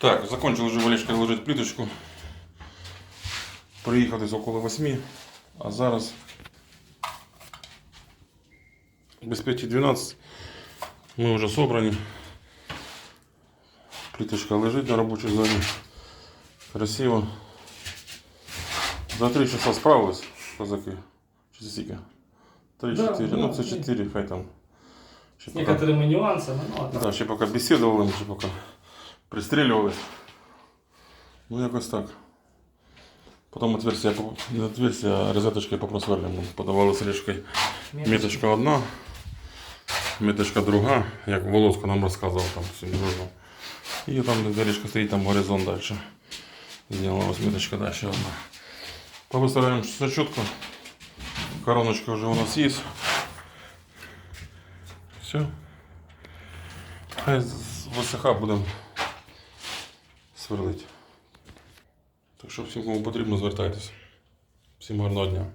Так, закончил уже Валечка ложить плиточку. Приїхав десь около 8, а зараз без 5.12 ми вже собрані. Плиточка лежить на робочій зоні. Красиво. За 3 часа справились, козаки. Чи це скільки? 3-4. Да, ну да, це ні. 4, хай там. Ще С пока- некоторыми нюансами, ну, а так. Да, ще поки бесідували, ще поки Пристрілювались. Ну, якось так. Потім отверстия, не отверстия, а розеточки попросверлимо. Подавали з ріжкою. Міточка одна, міточка друга, як Володько нам розказував там все дружно. І там де стоїть, там горизонт далі. Зняла міточка далі одна. Повиставляємо все чітко. Короночка вже у нас є. Все. Хай ВСХ будемо сверлити. Так що всім, кому потрібно, звертайтеся. Всім гарного дня.